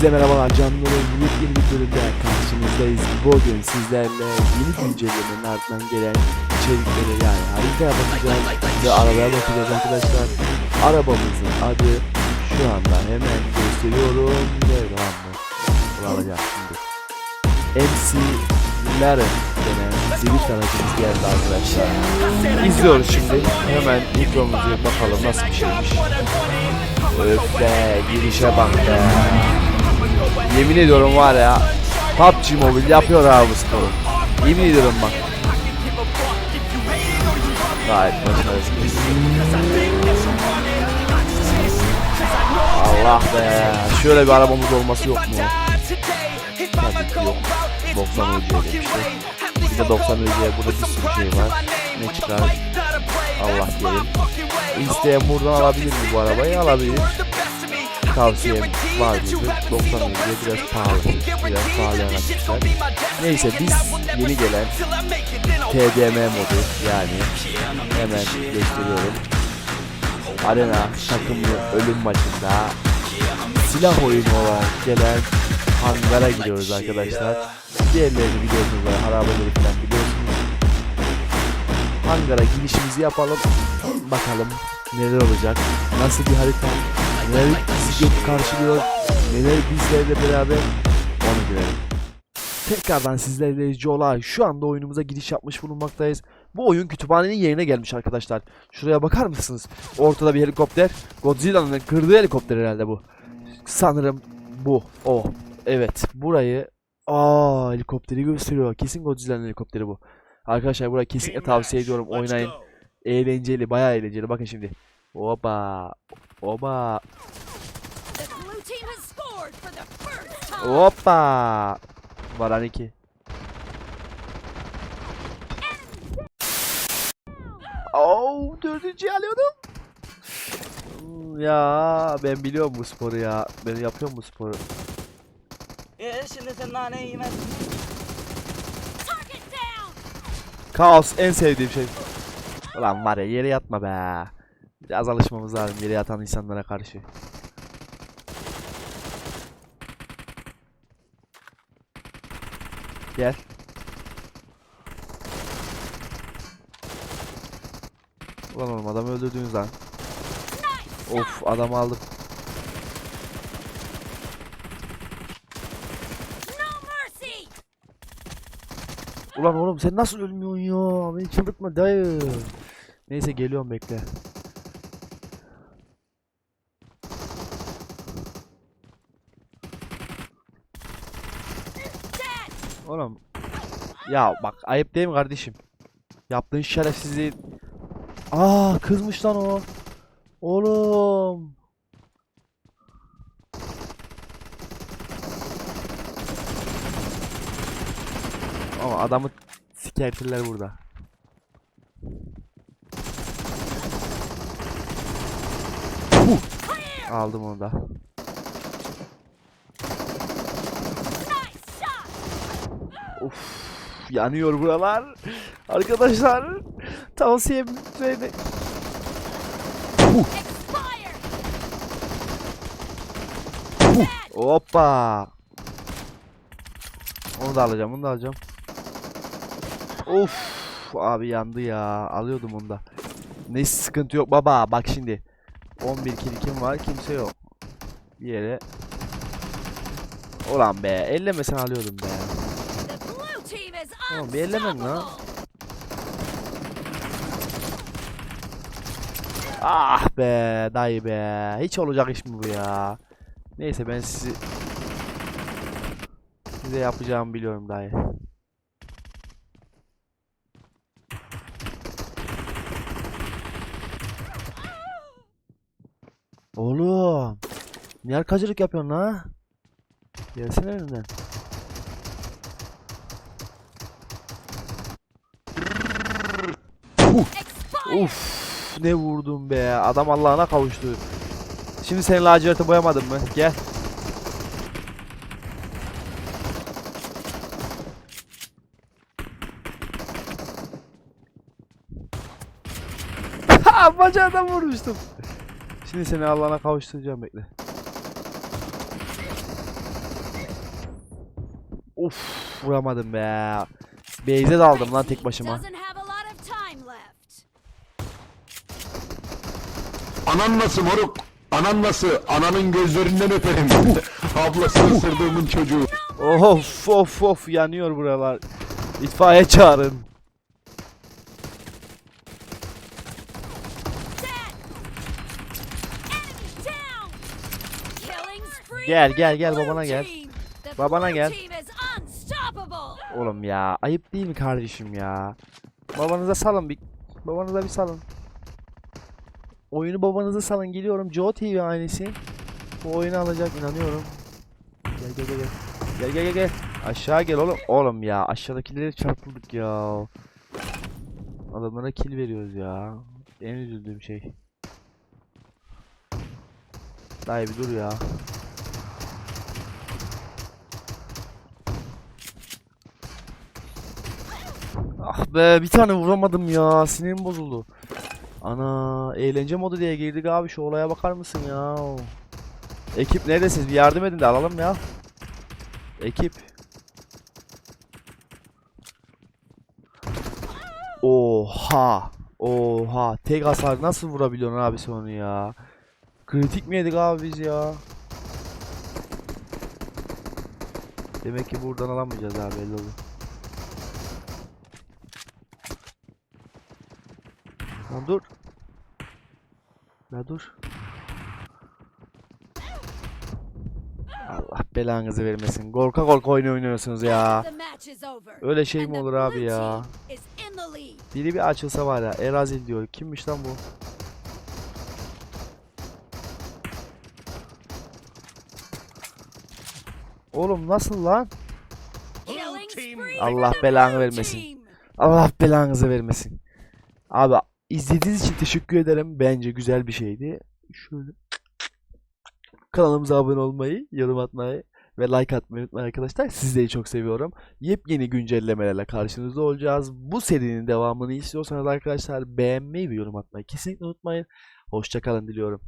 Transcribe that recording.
Hepinize merhabalar canlıların yeni bir bölümde karşınızdayız. Bugün sizlerle yeni güncellemenin ardından gelen içerikleri yani haritaya bakacağız ve arabaya bakacağız arkadaşlar. Arabamızın adı şu anda hemen gösteriyorum. Bu? Bunu alacağım şimdi. MC Laren denen zibit aracımız geldi arkadaşlar. İzliyoruz şimdi. Hemen mikromuzu bakalım nasıl bir şeymiş. Öf be girişe bak be. Yemin ediyorum var ya PUBG Mobile yapıyor abi bu sporu. Yemin ediyorum bak. Gayet başarısız. Allah be. Şöyle bir arabamız olması yok mu? Tabii yok. 90 UC demiştik. Bir de 90 UC'ye burada bir sürü şey var. Ne çıkar? Allah diyelim. İsteyen buradan alabilir mi bu arabayı? Alabilir. Tavsiyem var gibi. 90 UC biraz pahalı. Biraz pahalı araçlar. Neyse biz yeni gelen TDM modu yani hemen gösteriyorum. Arena takımlı ölüm maçında silah oyunu olarak gelen hangara gidiyoruz arkadaşlar. Diğerlerini biliyorsunuz böyle harabeleri falan biliyorsunuz. Hangara girişimizi yapalım. Bakalım neler olacak. Nasıl bir harita. Neler gök karşılıyor. Neler bizlerle beraber onu görelim. Tekrardan sizlerle Jolay şu anda oyunumuza giriş yapmış bulunmaktayız. Bu oyun kütüphanenin yerine gelmiş arkadaşlar. Şuraya bakar mısınız? Ortada bir helikopter. Godzilla'nın kırdığı helikopter herhalde bu. Sanırım bu. O. Evet. Burayı Aa helikopteri gösteriyor. Kesin Godzilla'nın helikopteri bu. Arkadaşlar burayı kesinlikle tavsiye ediyorum. Oynayın. Eğlenceli. Bayağı eğlenceli. Bakın şimdi. Oba. Oba. Hoppa. Varan 2. Oh, dördüncüyü alıyordum. Ya ben biliyorum bu sporu ya. Ben yapıyorum bu sporu. E şimdi sen naneyi yemezsin. Kaos en sevdiğim şey. Ulan var ya yere yatma be. Biraz alışmamız lazım yere yatan insanlara karşı. Gel. Ulan oğlum adamı öldürdünüz lan. Of adamı aldım. Ulan oğlum sen nasıl ölmüyorsun ya? Beni çıldırtma dayı. Neyse geliyorum bekle. Oğlum. Ya bak ayıp değil mi kardeşim? Yaptığın şerefsizliği. Aa kızmış lan o. Oğlum. Ama adamı sikertirler burada. Puh! Aldım onu da. Of yanıyor buralar. Arkadaşlar tavsiyem. Dead. Hoppa. Onu da alacağım, onu da alacağım. Of abi yandı ya. Alıyordum onu da. Neyse sıkıntı yok baba. Bak şimdi. 11 kill kim var? Kimse yok. Bir yere. Ulan be. Ellemesen alıyordum be. Oğlum, bir ellemem lan. Ah be dayı be. Hiç olacak iş mi bu ya? Neyse ben sizi size yapacağımı biliyorum dayı. Oğlum. Niye arkacılık yapıyorsun la? Gelsene önümden. Expire. Uf ne vurdum be. Adam Allah'ına kavuştu. Şimdi seni laciverti boyamadın mı? Gel. Ha bacağından vurmuştum. Şimdi seni Allah'ına kavuşturacağım bekle. Of vuramadım be. Beyze daldım lan tek başıma. Anan nasıl moruk? Anan nasıl? Ananın gözlerinden öperim. Ablasını ısırdığımın çocuğu. Of of of yanıyor buralar. İtfaiye çağırın. Gel, gel, gel, babana gel. Babana gel. Oğlum ya ayıp değil mi kardeşim ya? Babanıza salın bir. Babanıza bir salın. Oyunu babanıza salın geliyorum. Joe TV ailesi. Bu oyunu alacak inanıyorum. Gel gel gel gel. Gel gel gel. Aşağı gel oğlum. Oğlum ya aşağıdakilere çarpıldık ya. Adamlara kill veriyoruz ya. En üzüldüğüm şey. Dayı bir dur ya. Ah be bir tane vuramadım ya. Sinirim bozuldu. Ana eğlence modu diye girdik abi şu olaya bakar mısın ya? Ekip neredesiniz? Bir yardım edin de alalım ya. Ekip. Oha. Oha. Tek hasar nasıl vurabiliyorsun abi sen onu ya? Kritik mi yedik abi biz ya? Demek ki buradan alamayacağız abi belli oldu. Lan dur. La dur. Allah belanızı vermesin. Korka korka oyun oynuyorsunuz ya. Öyle şey mi olur abi ya? Biri bir açılsa var ya. Erazil diyor. Kimmiş lan bu? Oğlum nasıl lan? Allah belanı vermesin. Allah belanızı vermesin. Abi izlediğiniz için teşekkür ederim. Bence güzel bir şeydi. Şöyle kanalımıza abone olmayı, yorum atmayı ve like atmayı unutmayın arkadaşlar. Sizleri çok seviyorum. Yepyeni güncellemelerle karşınızda olacağız. Bu serinin devamını istiyorsanız arkadaşlar beğenmeyi ve yorum atmayı kesinlikle unutmayın. Hoşçakalın diliyorum.